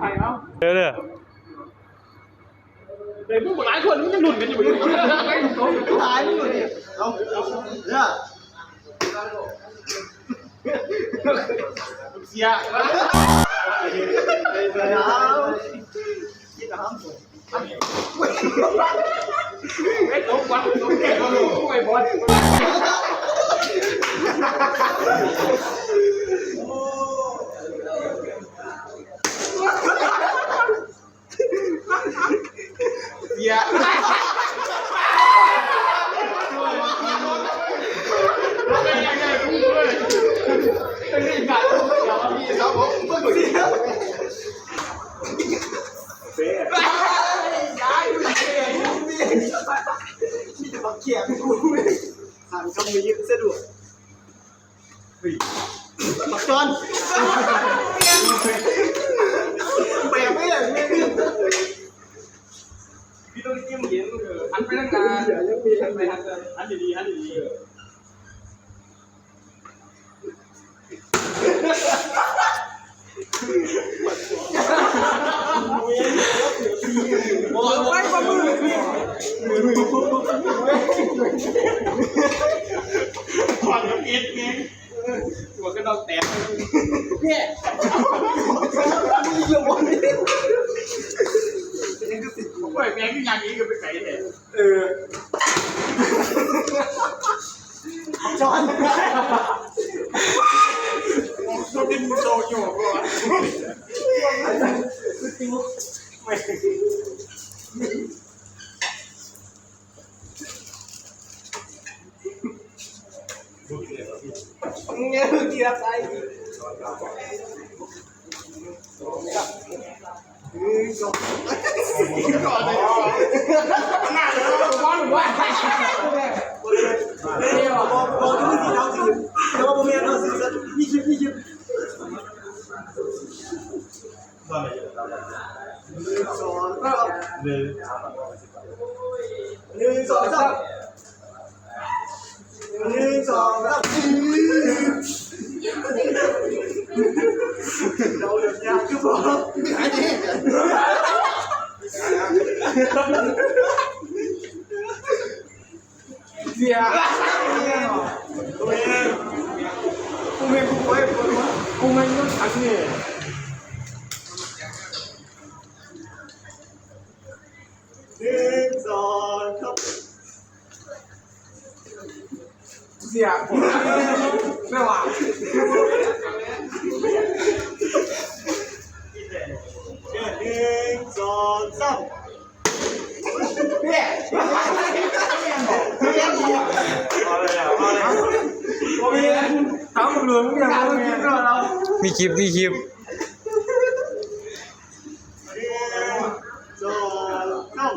ไปเอาเด้อเด้อเด็กพวกหลายคนมันยังหลุดกันอยู่อยู่ไปตรงตายไม่หมดดิเอาเอาเนี่ยเสียไปเอาคิดน้ำไม่ตรงวันตรงแก่ก็รู้ไม่บอล เสียมีแต่บักเขียงหันคำมือยึดสะดวกบักจอนแปลกไม่อย่างนี้ พี่ต้องจิ้มเย็นหัน ไปตั้งนานหันไปหันหันดีๆหันดีโอ้ยไว้มามือถอดกับเอ็ดไงหัวกระดองแตกเนี่ยมีเยอะวะนี่ โอ้ยแม่งยังนี้ก็ไปไกลเลย เออจอน ต้องเป็นโจอยู่ก่อน มึงเนี่ยคือกี่รับใจก่อนเลย หน้าเลยร้อนหรือว่า เดี๋ยวบอกบอกที่มึงสีดำสีเดี๋ยวบอกมึงเนี่ยเราสีพี่ชิป พี่ชิปหนึ่งสองสาม หนึ่ง หนึ่งสองสามหนึ่งสองสามเราเดือดยากคือบอกหายดิ เสียกูเองกูเองกูเองกูเองต้องทักเนี่ยหนึ่งสองครับเสียผมไม่หวานหนึ่งสองสามเนี่ย ถามมึงเลยมึงอยากรู้คิดว่าเรามีคลิปมีคลิปสองสาม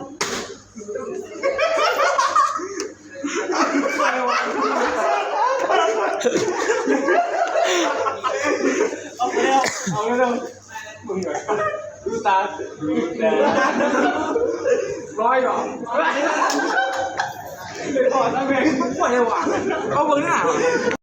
เอาไปแล้วเอาไม่ต้มึงเหรอดูตาดูแต่ร้อยหรอเลยถอแล้วแม่งปล่อยหวานเอามึงหน้า